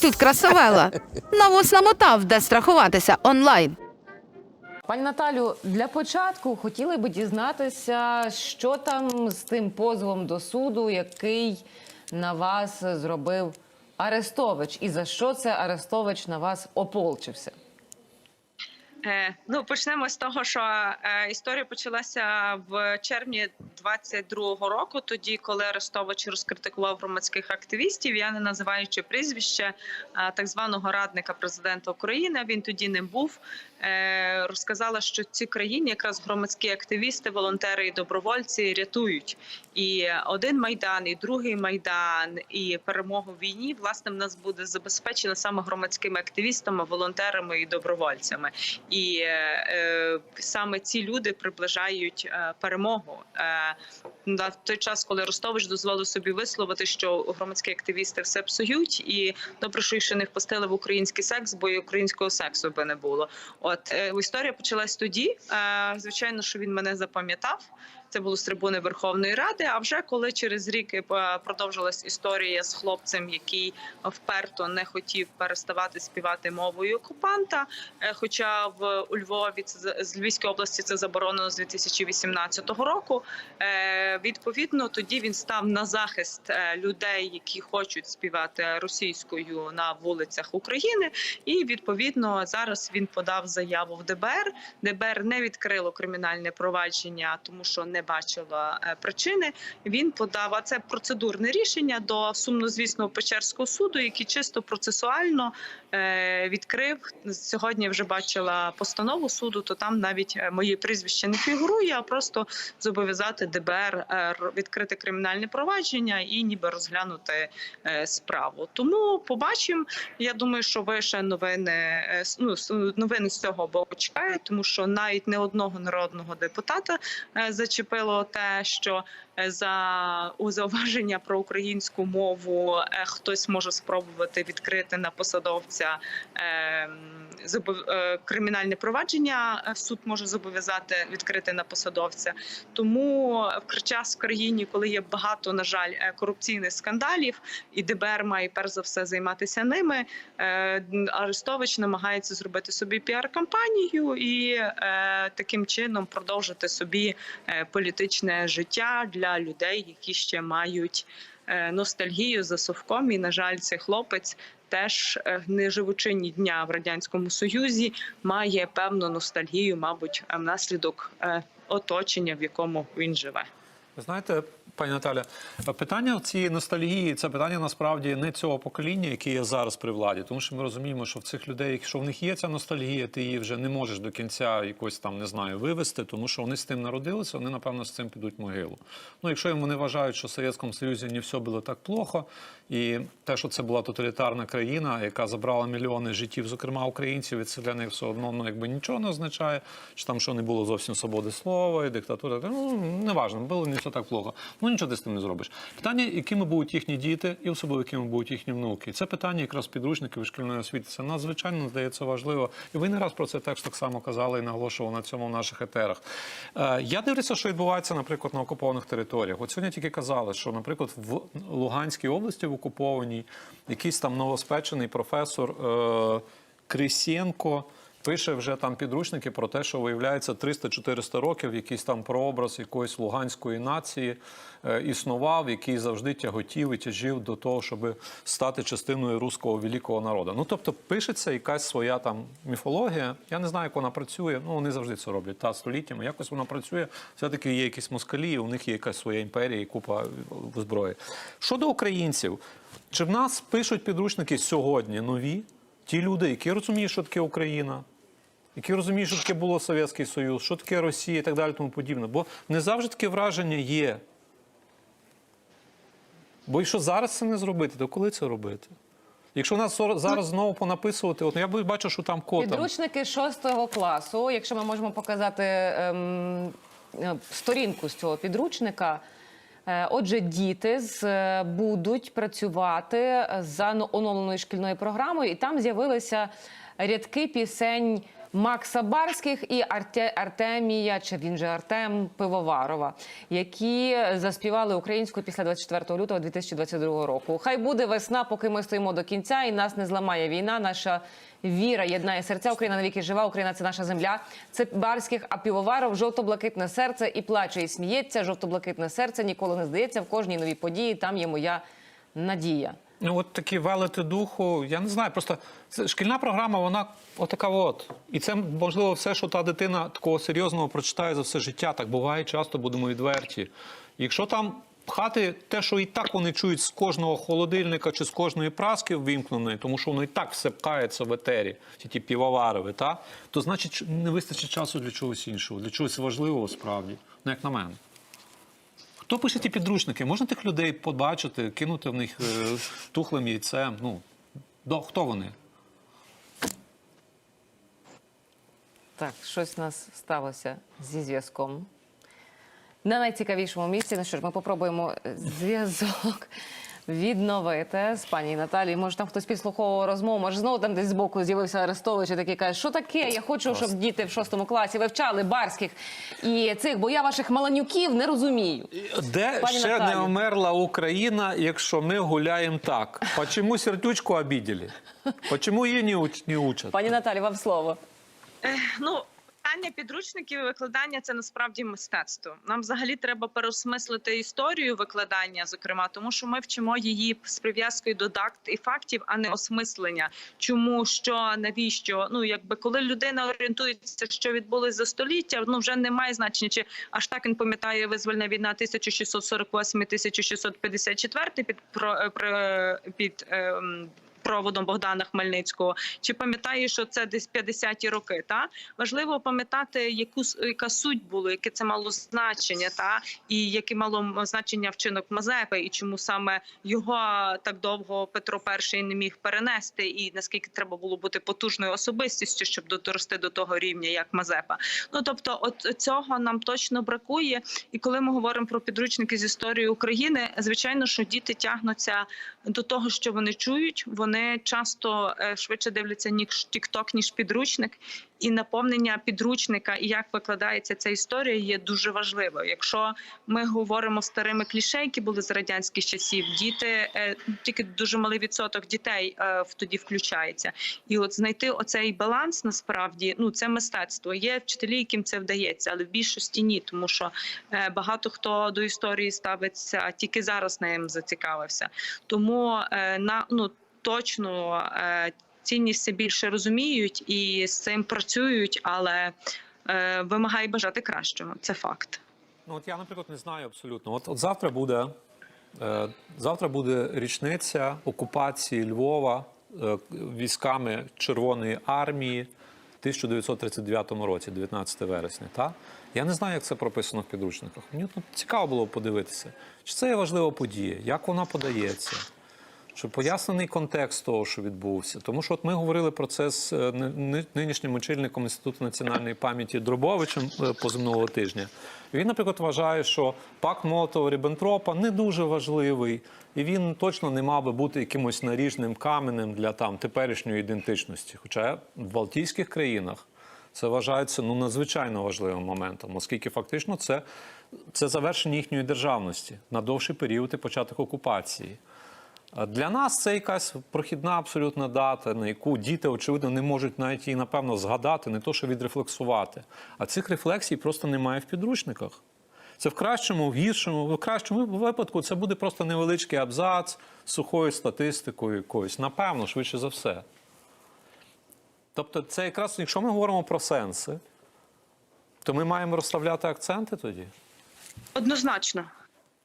тут красавела? На вус намотав, де страхуватися онлайн. Пані Наталю, для початку хотіли би дізнатися, що там з тим позовом до суду, який на вас зробив Арестович, і за що це Арестович на вас ополчився? Е, ну почнемо з того, що е, історія почалася в червні 22-го року, тоді, коли Арестович розкритикував громадських активістів. Я не називаючи прізвище так званого радника президента України. Він тоді не був. Е, розказала, що ці країні якраз громадські активісти, волонтери і добровольці рятують. І один майдан, і другий майдан, і перемогу в війні власне в нас буде забезпечена саме громадськими активістами, волонтерами і добровольцями. І е, е, саме ці люди приближають перемогу. На той час, коли Ростович дозволив собі висловити, що громадські активісти все псують, і добре, що їх ще не впустили в український секс, бо і українського сексу би не було. От е, історія почалась тоді. Е, звичайно, що він мене запам'ятав. Це було з трибуни Верховної Ради. А вже коли через рік е, продовжилась історія з хлопцем, який вперто не хотів переставати співати мовою окупанта. е, Хоча в у Львові з Львівської області це заборонено з 2018 року. Е, Відповідно, тоді він став на захист людей, які хочуть співати російською на вулицях України. І відповідно зараз він подав заяву в ДБР. ДБР не відкрило кримінальне провадження, тому що не бачило е, причини. Він подав а це процедурне рішення до сумнозвісного Печерського суду, який чисто процесуально відкрив. Сьогодні вже бачила постанову суду, то там навіть е, моє прізвище не фігурує, а просто зобов'язати ДБР е, відкрити кримінальне провадження і ніби розглянути е, справу. Тому побачимо. Я думаю, що ви ще новини е, ну, новини з цього боку чекають, тому що навіть не одного народного депутата е, зачепило те, що е, за зауваження про українську мову е, хтось може спробувати відкрити на посадовця е, м, зобов- е, кримінальне провадження. е, Суд може зобов'язати відкрити на посадовця. Тому в час в країні, коли є багато, на жаль, е, корупційних скандалів, і ДБР має перш за все займатися ними. е, Арестович намагається зробити собі піар-кампанію і е, таким чином продовжити собі е, політичне життя для людей, які ще мають е, ностальгію за совком. І на жаль, цей хлопець. Теж е, не живучи ні дня в радянському союзі, має певну ностальгію, мабуть, е, внаслідок е, оточення, в якому він живе. Знаєте, пані Наталя, питання цієї ностальгії це питання насправді не цього покоління, яке є зараз при владі, тому що ми розуміємо, що в цих людей, якщо в них є ця ностальгія, ти її вже не можеш до кінця якось там не знаю вивести, тому що вони з тим народилися, вони напевно з цим підуть в могилу. Ну, якщо їм вони вважають, що в Совєтському Союзі не все було так плохо, і те, що це була тоталітарна країна, яка забрала мільйони життів, зокрема українців, від селяних все одно ну, якби нічого не означає, що там що не було зовсім свободи слова і диктатури. Ну неважно, було не все так плохо. Ну нічого ти з тим не зробиш. Питання, якими будуть їхні діти, і особливо якими будуть їхні внуки. Це питання якраз підручників і шкільної освіти. Це надзвичайно здається важливо. І ви не раз про це теж так само казали і наголошували на цьому в наших етерах. Е, я дивлюся, що відбувається, наприклад, на окупованих територіях. От сьогодні тільки казали, що, наприклад, в Луганській області в окупованій якийсь там новоспечений професор е, Крисєнко. Пише вже там підручники про те, що виявляється 300-400 років якийсь там прообраз якоїсь луганської нації е, існував, який завжди тяготів і тяжів до того, щоб стати частиною руського великого народу. Ну тобто пишеться якась своя там міфологія. Я не знаю, як вона працює. Ну вони завжди це роблять та століттями. Якось вона працює. Все-таки є якісь москалі, у них є якась своя імперія і купа зброї. Щодо українців, чи в нас пишуть підручники сьогодні нові? Ті люди, які розуміють, що таке Україна, які розуміють, що таке було Совєтський Союз, що таке Росія і так далі, тому подібне. Бо не завжди таке враження є. Бо якщо зараз це не зробити, то коли це робити? Якщо нас зараз знову понаписувати, от я бачу, що там код. там. Підручники шостого класу. Якщо ми можемо показати ем, е, сторінку з цього підручника. Е, Отже, діти з, е, будуть працювати за но- оновленою шкільною програмою, і там з'явилися рядки пісень Макса Барських і Арте, Артемія, чи він же Артем Пивоварова, які заспівали українською після 24 лютого 2022 року. Хай буде весна, поки ми стоїмо до кінця, і нас не зламає війна. Наша віра єднає серця. Україна навіки жива. Україна це наша земля. Це Барських, а Півоваров жовто-блакитне серце і плаче, і сміється. Жовто-блакитне серце ніколи не здається. В кожній новій події там є моя надія. Ну, от такі велети духу, я не знаю, просто шкільна програма, вона отака от. І це, можливо, все, що та дитина такого серйозного прочитає за все життя. Так буває часто, будемо відверті. Якщо там пхати те, що і так вони чують з кожного холодильника чи з кожної праски ввімкненої, тому що воно і так все пхається в етері, ті, ті півоварові, та? то значить не вистачить часу для чогось іншого, для чогось важливого справді, ну як на мене. Хто пише ті підручники? Можна тих людей побачити, кинути в них е, тухлим яйцем? Ну, до, хто вони? Так, щось у нас сталося зі зв'язком. На найцікавішому місці. Ну що ж, ми попробуємо зв'язок відновити з пані Наталією. Може, там хтось підслуховував розмову, може знову там десь збоку з'явився Арестович і такий каже, що таке? Я хочу, щоб діти в шостому класі вивчали барських і цих, бо я ваших маланюків не розумію. Де Пані ще Наталю. не вмерла Україна, якщо ми гуляємо так? Почему сердючку обидели? Почему її не, уч, не учат? Пані Наталі, вам слово. Ну, питання підручників і викладання це насправді мистецтво. Нам взагалі треба переосмислити історію викладання, зокрема, тому що ми вчимо її з прив'язкою до дакт і фактів, а не осмислення. Чому що навіщо? Ну якби коли людина орієнтується, що відбулось за століття, ну вже немає значення, чи аж так він пам'ятає визвольна війна 1648-1654 під про, е, про під. Проводом Богдана Хмельницького, чи пам'ятає, що це десь 50-ті роки? Та важливо пам'ятати, яку яка суть була, яке це мало значення, та і яке мало значення вчинок Мазепи, і чому саме його так довго Петро І не міг перенести, і наскільки треба було бути потужною особистістю, щоб дорости до того рівня, як Мазепа. Ну тобто, от цього нам точно бракує. І коли ми говоримо про підручники з історії України, звичайно, що діти тягнуться до того, що вони чують. Вони часто е, швидше дивляться ніж TikTok, ніж підручник. І наповнення підручника і як викладається ця історія є дуже важливо. Якщо ми говоримо старими кліше, які були з радянських часів, діти е, тільки дуже малий відсоток дітей е, тоді включається. І от знайти оцей баланс насправді ну це мистецтво. Є вчителі, яким це вдається, але в більшості ні, тому що багато хто до історії ставиться тільки зараз нею зацікавився. Тому на ну точно е, цінність це більше розуміють і з цим працюють, але е, вимагає бажати кращого. Це факт. Ну, от я, наприклад, не знаю абсолютно. От, от завтра буде. Е, завтра буде річниця окупації Львова військами Червоної армії в 1939 році, 19 вересня. Та? Я не знаю, як це прописано в підручниках. Мені от цікаво було подивитися, чи це є важлива подія, як вона подається. Чи пояснений контекст того, що відбувся? Тому що от ми говорили про це з е, ни- ни- нинішнім очільником Інституту національної пам'яті Дробовичем е, позимного тижня. Він, наприклад, вважає, що пакт молотова ріббентропа не дуже важливий, і він точно не мав би бути якимось наріжним каменем для там теперішньої ідентичності. Хоча в Балтійських країнах це вважається ну надзвичайно важливим моментом, оскільки фактично це, це завершення їхньої державності на довший період і початок окупації. А Для нас це якась прохідна абсолютна дата, на яку діти, очевидно, не можуть навіть її, напевно, згадати, не то, що відрефлексувати. А цих рефлексій просто немає в підручниках. Це в кращому, в гіршому, в кращому випадку це буде просто невеличкий абзац сухою статистикою якоюсь. Напевно, швидше за все. Тобто, це якраз, якщо ми говоримо про сенси, то ми маємо розставляти акценти тоді. Однозначно.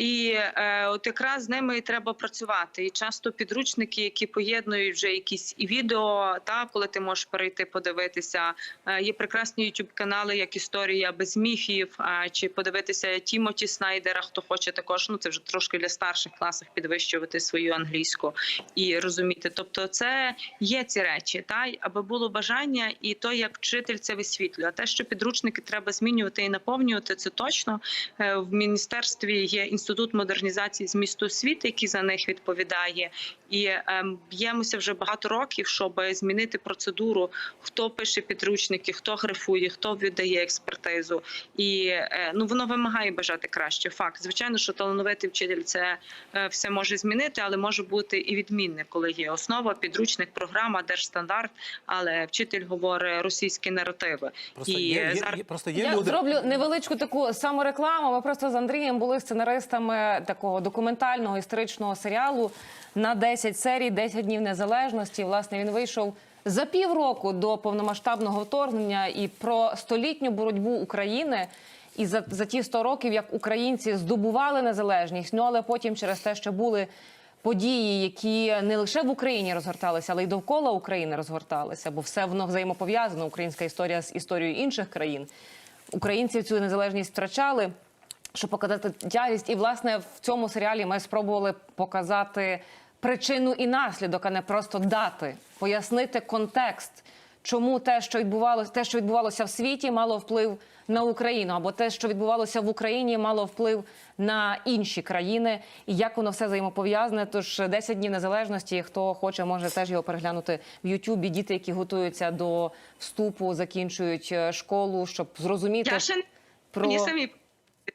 І е, от якраз з ними і треба працювати. І часто підручники, які поєднують вже якісь і відео, та коли ти можеш перейти подивитися. Е, є прекрасні youtube канали, як історія без міфів, е, чи подивитися Тімоті Снайдера, хто хоче також. Ну це вже трошки для старших класів підвищувати свою англійську і розуміти. Тобто, це є ці речі, та аби було бажання, і то як вчитель це висвітлює. А те, що підручники треба змінювати і наповнювати, це точно Е, в міністерстві є інститут модернізації змісту освіти, який за них відповідає, і ем, б'ємося вже багато років, щоб змінити процедуру, хто пише підручники, хто грифує, хто віддає експертизу. І е, ну воно вимагає бажати краще. Факт, звичайно, що талановитий вчитель це е, все може змінити, але може бути і відмінне, коли є основа, підручник, програма, держстандарт, але вчитель говорить російські наративи. Просто І, є, є, зараз- є, просто є Я люди. зроблю невеличку таку саморекламу. Ми просто з Андрієм були сценаристами такого документального історичного серіалу на 10 серій, 10 днів незалежності. Власне, він вийшов за півроку до повномасштабного вторгнення і про столітню боротьбу України. І за, за ті 100 років, як українці здобували незалежність, ну але потім через те, що були події, які не лише в Україні розгорталися, але й довкола України розгорталися, бо все воно взаємопов'язано. Українська історія з історією інших країн. Українці цю незалежність втрачали, щоб показати тягість. І власне в цьому серіалі ми спробували показати причину і наслідок, а не просто дати, пояснити контекст. Чому те, що відбувалося, те, що відбувалося в світі, мало вплив на Україну, або те, що відбувалося в Україні, мало вплив на інші країни, і як воно все взаємопов'язане. Тож 10 днів незалежності. Хто хоче, може теж його переглянути в Ютубі. Діти, які готуються до вступу, закінчують е, школу, щоб зрозуміти Я ще не- про мені самі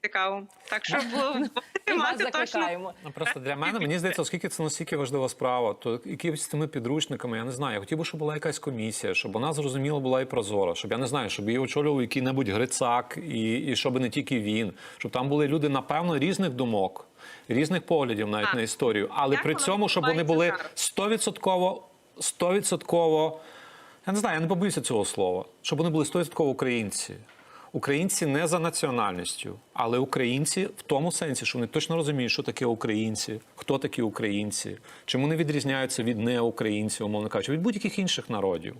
цікаво. Так що було І мати точно. закликаємо. Ну, просто для мене мені здається, оскільки це настільки важлива справа, то якимось з тими підручниками, я не знаю. Я хотів би, щоб була якась комісія, щоб вона зрозуміла була і прозора, щоб я не знаю, щоб її очолював який-небудь Грицак, і, і щоб не тільки він, щоб там були люди, напевно, різних думок, різних поглядів навіть Так. на історію, але при цьому, щоб вони були стовідсотково, стовідсотково, я не знаю, я не побоюся цього слова, щоб вони були стовідсотково українці. Українці не за національністю, але українці в тому сенсі, що вони точно розуміють, що таке українці, хто такі українці, чому вони відрізняються від неукраїнців, умовно кажучи, від будь-яких інших народів.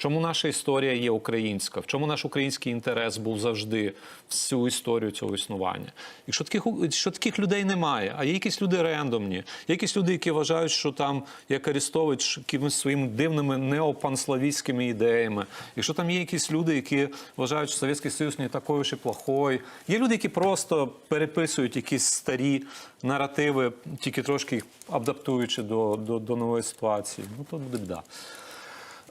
Чому наша історія є українська? В чому наш український інтерес був завжди всю історію цього існування? Якщо таких, що таких людей немає, а є якісь люди рендомні, є якісь люди, які вважають, що там як Арестович якимись своїми дивними неопанславістськими ідеями, якщо там є якісь люди, які вважають, що Совєтський Союз не такий уж і плохой, є люди, які просто переписують якісь старі наративи, тільки трошки їх адаптуючи до, до, до нової ситуації. Ну то буде біда.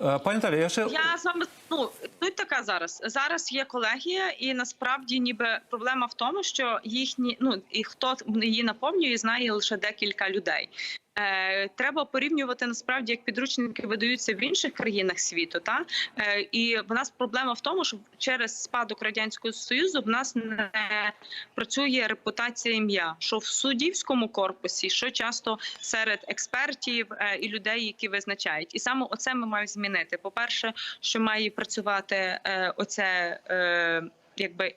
Е, Пані Талі, я ще Я з вами ну тут така зараз. Зараз є колегія, і насправді ніби проблема в тому, що їхні ну і хто її наповнює, знає лише декілька людей. Е, треба порівнювати насправді, як підручники видаються в інших країнах світу. Та е, і в нас проблема в тому, що через спадок радянського союзу в нас не працює репутація ім'я, що в суддівському корпусі, що часто серед експертів е, і людей, які визначають, і саме оце ми маємо змінити. По перше, що має працювати оце, якби.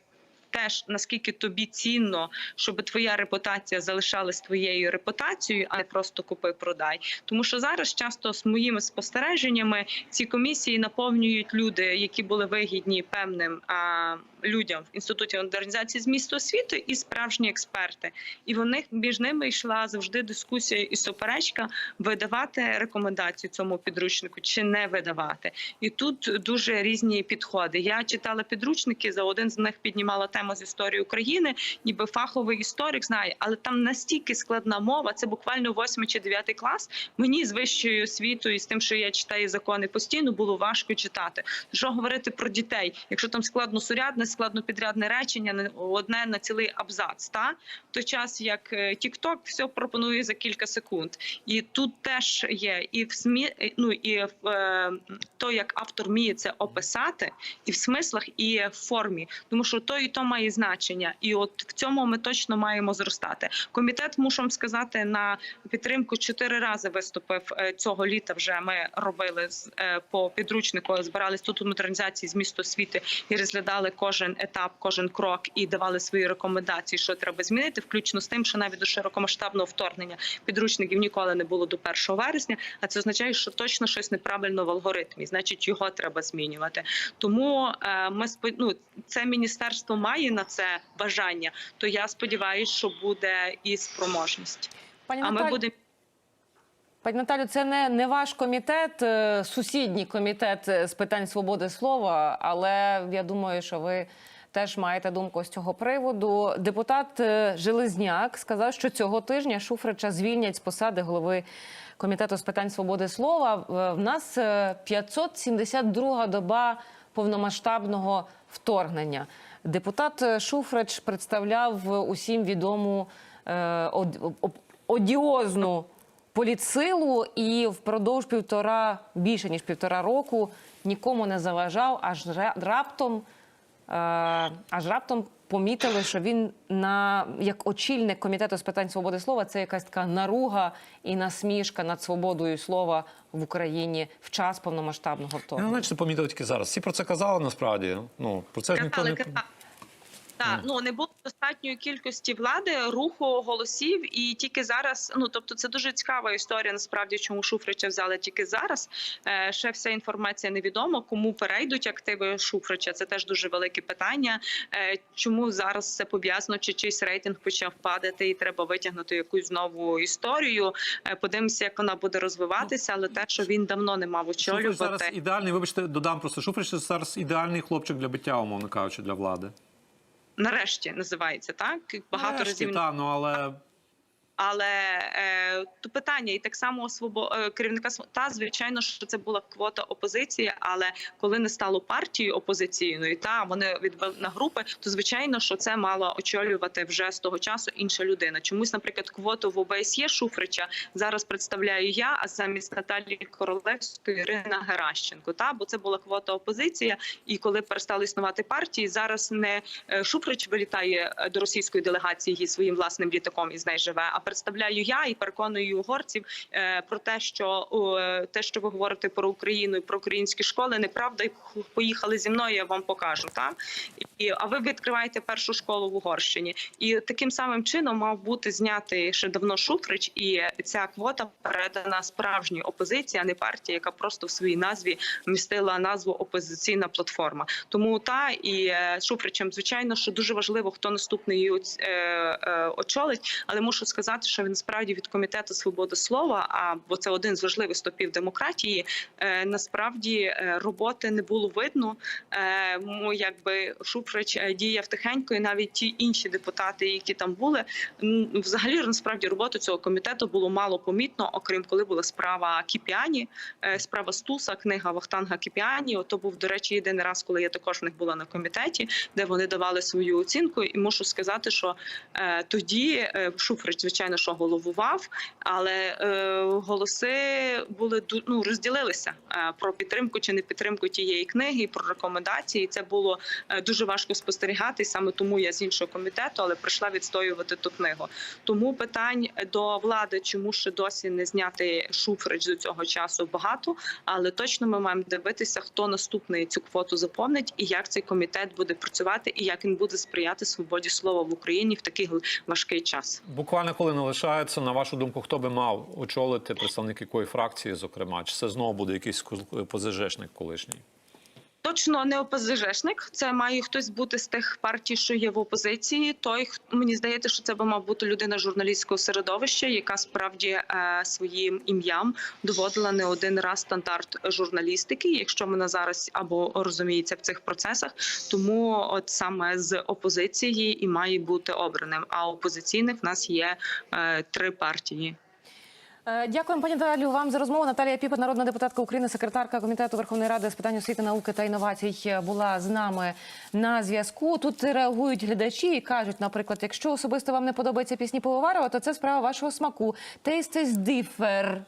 Теж наскільки тобі цінно, щоб твоя репутація залишалась твоєю репутацією, а не просто купи продай. Тому що зараз часто з моїми спостереженнями ці комісії наповнюють люди, які були вигідні певним а, людям в інституті модернізації змісту освіти, і справжні експерти. І вони між ними йшла завжди дискусія і суперечка видавати рекомендацію цьому підручнику чи не видавати. І тут дуже різні підходи. Я читала підручники за один з них піднімала тему з історії України, ніби фаховий історик знає, але там настільки складна мова. Це буквально 8 чи 9 клас. Мені з вищою освітою і з тим, що я читаю закони постійно, було важко читати. Що говорити про дітей, якщо там складно сурядне, складно підрядне речення, не одне на цілий абзац. Та в той час як е, TikTok все пропонує за кілька секунд, і тут теж є і в СМІ, е, ну і в е, то, як автор вміє це описати, і в смислах, і в формі, тому що то і то має значення, і от в цьому ми точно маємо зростати. Комітет мушу вам сказати на підтримку чотири рази виступив е, цього літа. Вже ми робили е, по підручнику, збирались тут у з місту освіти і розглядали кожен етап, кожен крок і давали свої рекомендації, що треба змінити, включно з тим, що навіть до широкомасштабного вторгнення підручників ніколи не було до 1 вересня. А це означає, що точно щось неправильно в алгоритмі, значить його треба змінювати. Тому е, ми ну, це міністерство має на це бажання. То я сподіваюся, що буде і спроможність. Пані А ми будемо. Пані Наталю, це не, не ваш комітет, е, сусідній комітет е, з питань свободи слова, але я думаю, що ви теж маєте думку з цього приводу. Депутат е, Железняк сказав, що цього тижня Шуфрича звільнять з посади голови комітету з питань свободи слова. В- нас е, 572 доба повномасштабного вторгнення. Депутат е, Шуфрич представляв е, усім відому е, од- одіозну політсилу і впродовж півтора більше ніж півтора року нікому не заважав, аж ра- раптом, е, аж раптом помітили, що він на як очільник комітету з питань свободи слова це якась така наруга і насмішка над свободою слова в Україні в час повномасштабного вторгнення. не чи це помітили тільки зараз. Всі про це казали насправді. Ну про це ж ніхто не казали. Так, ну не було достатньої кількості влади, руху голосів, і тільки зараз. Ну тобто, це дуже цікава історія. Насправді, чому Шуфрича взяли тільки зараз. Е, ще вся інформація невідома. Кому перейдуть активи Шуфрича? Це теж дуже велике питання. Е, чому зараз це пов'язано? Чи чийсь рейтинг почав падати, і треба витягнути якусь нову історію? Е, подивимося, як вона буде розвиватися, але те, що він давно не мав Шуфрич зараз ідеальний. Вибачте, додам просто Шуфрич зараз ідеальний хлопчик для биття, умовно кажучи, для влади. Нарешті називається так. Багато Нарешті, разів та, ну але Але е, то питання, і так само свобо е, керівника та звичайно, що це була квота опозиції. Але коли не стало партією опозиційною, та вони відбили на групи, то звичайно, що це мала очолювати вже з того часу інша людина. Чомусь, наприклад, квоту в ОБСЄ Шуфрича зараз представляю я, а замість Наталії Королевської Ірина Геращенко. Та бо це була квота опозиція. І коли перестали існувати партії, зараз не е, Шуфрич вилітає е, до російської делегації своїм власним літаком і з нею живе. А представляю я і переконую угорців е, про те, що те, що ви говорите про Україну і про українські школи, неправда. Поїхали зі мною. Я вам покажу. Так і а ви відкриваєте першу школу в Угорщині, і таким самим чином мав бути знятий ще давно Шуфрич, і ця квота передана справжній опозиції, а не партії, яка просто в своїй назві містила назву опозиційна платформа. Тому та і е, Шуфричем, звичайно, що дуже важливо, хто наступний її е, очолить, але мушу сказати, що він справді від комітету свободи слова, а бо це один з важливих стопів демократії. Е, насправді е, роботи не було видно. Е, му, якби Шуфрич діяв тихенько, і навіть ті інші депутати, які там були, м, взагалі насправді роботу цього комітету було мало помітно, окрім коли була справа Кіпіані, справа Стуса, книга Вахтанга Кіпіані. Ото був до речі єдиний раз, коли я також в них була на комітеті, де вони давали свою оцінку. І мушу сказати, що тоді Шуфрич, звичайно, що головував, але е, голоси були ну, розділилися е, про підтримку чи не підтримку тієї книги, про рекомендації. Це було е, дуже важко спостерігати. Саме тому я з іншого комітету, але прийшла відстоювати ту книгу. Тому питань до влади, чому ще досі не зняти Шуфрич до цього часу багато, але точно ми маємо дивитися, хто наступний цю квоту заповнить, і як цей комітет буде працювати, і як він буде сприяти свободі слова в Україні в такий важкий час. буквально коли не лишається, на вашу думку, хто би мав очолити представник якої фракції, зокрема, чи це знову буде якийсь ПЗЖшник колишній? Точно не ОПЗЖшник. Це має хтось бути з тих партій, що є в опозиції. Той мені здається, що це би мав бути людина журналістського середовища, яка справді е, своїм ім'ям доводила не один раз стандарт журналістики, якщо вона зараз або розуміється в цих процесах. Тому от саме з опозиції і має бути обраним. А опозиційних в нас є е, три партії. Е, Дякуємо, пані Наталію, вам за розмову. Наталія Піпа, народна депутатка України, секретарка комітету Верховної Ради з питань освіти, науки та інновацій, е, була з нами на зв'язку. Тут реагують глядачі і кажуть, наприклад, якщо особисто вам не подобаються пісні Пивоварова, то це справа вашого смаку. Is differ.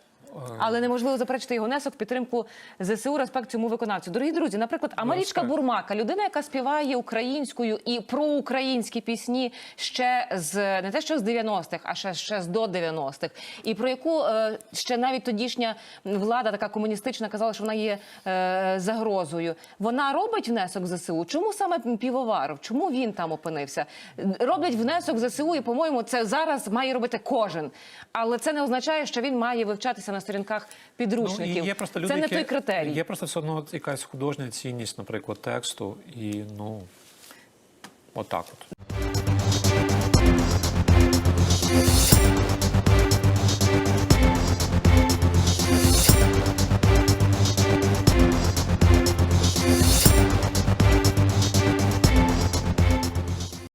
Але неможливо заперечити його внесок в підтримку ЗСУ, респект цьому виконавцю. Дорогі друзі, наприклад, Амалічка Ласка. Бурмака, людина, яка співає українською і проукраїнські пісні ще з не те, що з 90-х, а ще, ще з до 90-х, і про яку е, ще навіть тодішня влада, така комуністична, казала, що вона є е, загрозою. Вона робить внесок в ЗСУ. Чому саме Півоваров? Чому він там опинився? Роблять внесок в ЗСУ, і по-моєму, це зараз має робити кожен. Але це не означає, що він має вивчатися на сторінках підручників. Ну, і є просто люди, це не які, той критерій. Є просто все одно якась художня цінність, наприклад, тексту, і ну отак от.